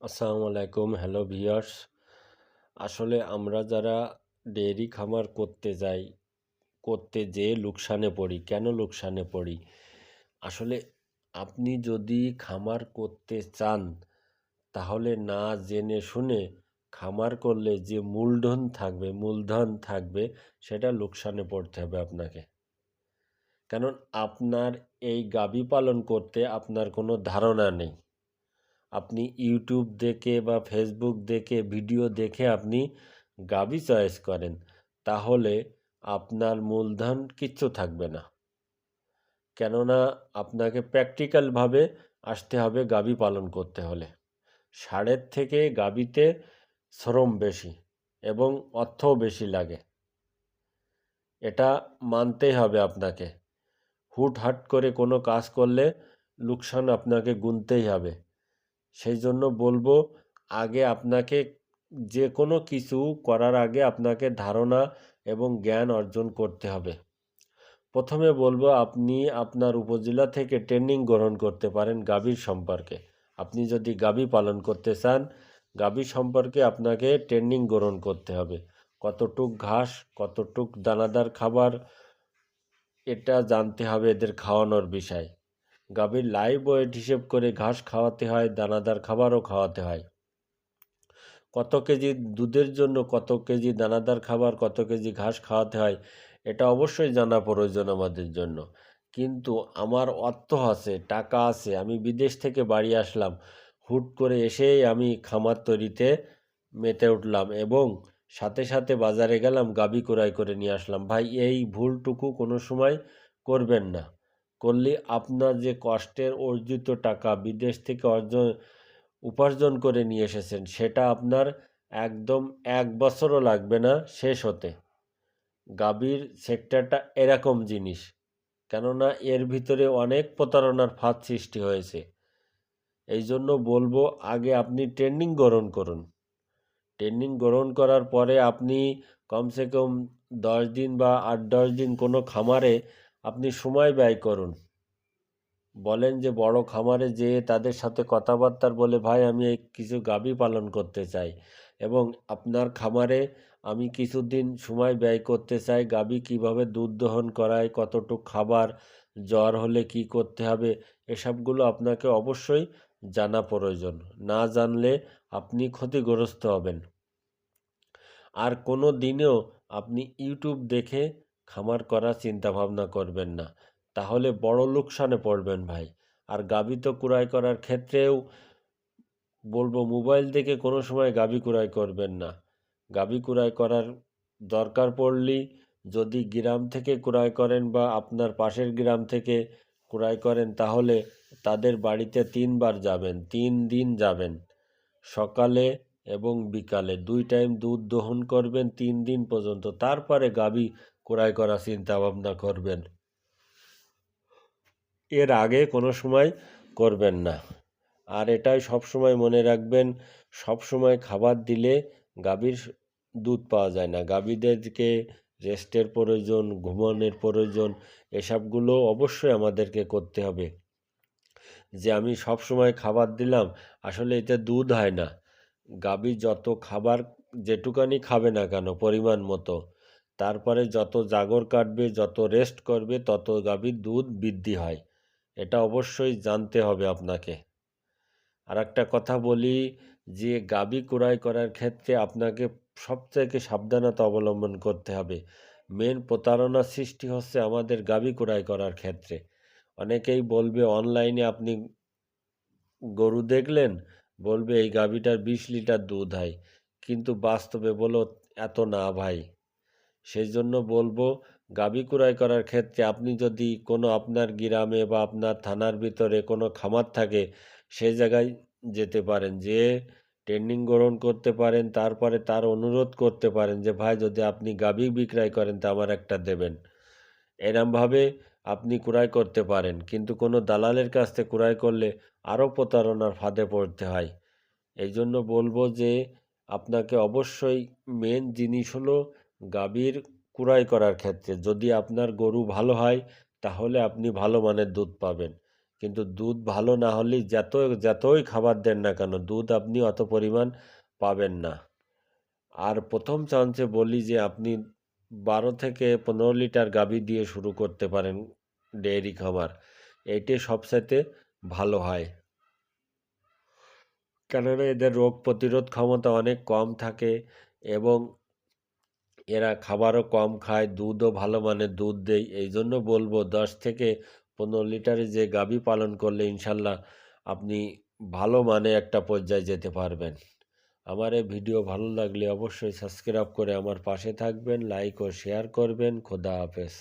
আসসালামু আলাইকুম। Hello viewers আসলে আমরা যারা ডেয়ারি খামার করতে যাই, করতে যেয়ে লোকসানে পড়ি, কেন লোকসানে পড়ি? আসলে আপনি যদি খামার করতে চান, তাহলে না জেনে শুনে খামার করলে যে মূলধন থাকবে মূলধন থাকবে, সেটা লোকসানে পড়তে হবে আপনাকে। কারণ আপনার এই গাভী পালন করতে আপনার কোনো ধারণা নেই। আপনি ইউটিউব দেখে বা ফেসবুক দেখে ভিডিও দেখে আপনি গাভী চয়েস করেন, তাহলে আপনার মূলধন কিচ্ছু থাকবে না। কেননা আপনাকে প্র্যাকটিক্যালভাবে আসতে হবে গাভী পালন করতে হলে। ষাঁড়ের থেকে গাবিতে শ্রম বেশি এবং অর্থও বেশি লাগে। এটা মানতেই হবে আপনাকে। হুটহাট করে কোনো কাজ করলে লোকসান আপনাকে গুনতেই হবে। সেই জন্য বলব, আগে আপনাকে যে কোনো কিছু করার আগে আপনাকে ধারণা এবং জ্ঞান অর্জন করতে হবে। প্রথমে বলব, আপনি আপনার উপজেলা থেকে ট্রেনিং গ্রহণ করতে পারেন গাভীর সম্পর্কে। আপনি যদি গাভী পালন করতে চান, গাভী সম্পর্কে আপনাকে ট্রেনিং গ্রহণ করতে হবে। কতটুক ঘাস, কতটুক দানাদার খাবার, এটা জানতে হবে এদের খাওয়ানোর বিষয়। গাভীর লাইভ ওয়েট হিসেব করে ঘাস খাওয়াতে হয়, দানাদার খাবারও খাওয়াতে হয়। কত কেজি দুধের জন্য কত কেজি দানাদার খাবার, কত কেজি ঘাস খাওয়াতে হয়, এটা অবশ্যই জানা প্রয়োজন আমাদের জন্য। কিন্তু আমার অর্থ আছে, টাকা আছে, আমি বিদেশ থেকে বাড়ি আসলাম। হুট করে এসেই আমি খামার তৈরিতে মেতে উঠলাম এবং সাথে সাথে বাজারে গেলাম গাবি ক্রয় করে নিয়ে আসলাম। ভাই, এই ভুলটুকু কোনো সময় করবেন না। করলে আপনার যে কষ্টের অর্জিত টাকা বিদেশ থেকে অর্জন, উপার্জন করে নিয়ে এসেছেন, সেটা আপনার একদম এক বছরও লাগবে না শেষ হতে। গাভীর সেক্টরটা এরকম জিনিস, কেননা এর ভিতরে অনেক প্রতারণার ফাঁদ সৃষ্টি হয়েছে। এই জন্য বলব, আগে আপনি ট্রেনিং গ্রহণ করুন। ট্রেনিং গ্রহণ করার পরে আপনি কমসে কম দশ দিন বা আট, দশ দিন কোনো খামারে আপনি সময় ব্যয় করুন। বলেন যে, বড় খামারে যেয়ে তাদের সাথে কথাবার্তার বলে, ভাই, আমি এই কিছু গাভী পালন করতে চাই এবং আপনার খামারে আমি কিছুদিন সময় ব্যয় করতে চাই, গাভী কীভাবে দুধ দহন করায়, কতটুক খাবার, জ্বর হলে কি করতে হবে? এসবগুলো আপনাকে অবশ্যই জানা প্রয়োজন। না জানলে আপনি ক্ষতিগ্রস্ত হবেন। আর কোনো দিনেও আপনি ইউটিউব দেখে খামার করার চিন্তা ভাবনা করবেন না। তাহলে বড় লোকসানে পড়বেন ভাই। আর গাভী তো কুড়াই করার ক্ষেত্রেও বলব মোবাইল থেকে কোনো সময় গাভী কুড়াই করবেন না। গাভী কুড়াই করার দরকার পড়লেই যদি গ্রাম থেকে কুড়াই করেন বা আপনার পাশের গ্রাম থেকে কুড়াই করেন, তাহলে তাদের বাড়িতে তিনবার যাবেন, তিন দিন যাবেন। সকালে এবং বিকালে দুই টাইম দুধ দহন করবেন, তিন দিন পর্যন্ত। তারপরে গাভী ক্রয় করা চিন্তা ভাবনা করবেন। এর আগে কোনো সময় করবেন না। আর এটাই সব সময় মনে রাখবেন সব সময় খাবার দিলে গাভীর দুধ পাওয়া যায় না। গাভীদেরকে রেস্টের প্রয়োজন, ঘুমানোর প্রয়োজন, এসবগুলো অবশ্যই আমাদেরকে করতে হবে। যে আমি সব সময় খাবার দিলাম, আসলে এতে দুধ হয় না। গাভী যত খাবার যেটুকানি খাবে না কেন পরিমাণ মতো, তারপরে যত জাগর কাটবে, যত রেস্ট করবে, তত গাভীর দুধ বৃদ্ধি হয়। এটা অবশ্যই জানতে হবে আপনাকে। আর একটা কথা বলি যে গাবি ক্রয় করার ক্ষেত্রে আপনাকে সবথেকে সাবধানতা অবলম্বন করতে হবে। মেন প্রতারণা সৃষ্টি হচ্ছে আমাদের গাবি ক্রয় করার ক্ষেত্রে। অনেকেই বলবে, অনলাইনে আপনি গরু দেখলেন বলবে, এই গাভিটার বিশ লিটার দুধ হয় কিন্তু বাস্তবে বলো এত না ভাই। সেই জন্য বলব, গাভী ক্রয় করার ক্ষেত্রে আপনি যদি কোনো আপনার গ্রামে বা আপনার থানার ভিতরে কোনো খামার থাকে সেই জায়গায় যেতে পারেন, যে ট্রেনিং গ্রহণ করতে পারেন, তারপরে তার অনুরোধ করতে পারেন যে, ভাই, যদি আপনি গাভী বিক্রয় করেন, তা আমার একটা দেবেন। এরমভাবে আপনি ক্রয় করতে পারেন। কিন্তু কোনো দালালের কাছ থেকে ক্রয় করলে আরও প্রতারণার ফাঁদে পড়তে হয়। এই জন্য বলব যে, আপনাকে অবশ্যই মেন জিনিস হলো গাভীর কুড়াই করার ক্ষেত্রে। যদি আপনার গরু ভালো হয়, তাহলে আপনি ভালো মানের দুধ পাবেন। কিন্তু দুধ ভালো না হলেই যত, যতই খাবার দেন না কেন, দুধ আপনি অত পরিমাণ পাবেন না। আর প্রথম চান্সে বলি যে, আপনি বারো থেকে পনেরো লিটার গাভী দিয়ে শুরু করতে পারেন। ডেয়ারি খামার এইটাই সবসাথে ভালো হয়। কেননা এদের রোগ প্রতিরোধ ক্ষমতা অনেক কম থাকে এবং এরা খাবারও কম খায়, দুধও ভালো মানের দুধ দেয়। এই জন্য বলব দশ থেকে পনেরো লিটারে যে গাভী পালন করলে ইনশাল্লাহ আপনি ভালো মানে একটা পর্যায়ে যেতে পারবেন। আমার এই ভিডিও ভালো লাগলে অবশ্যই সাবস্ক্রাইব করে আমার পাশে থাকবেন, লাইক ও শেয়ার করবেন। খোদা হাফেজ।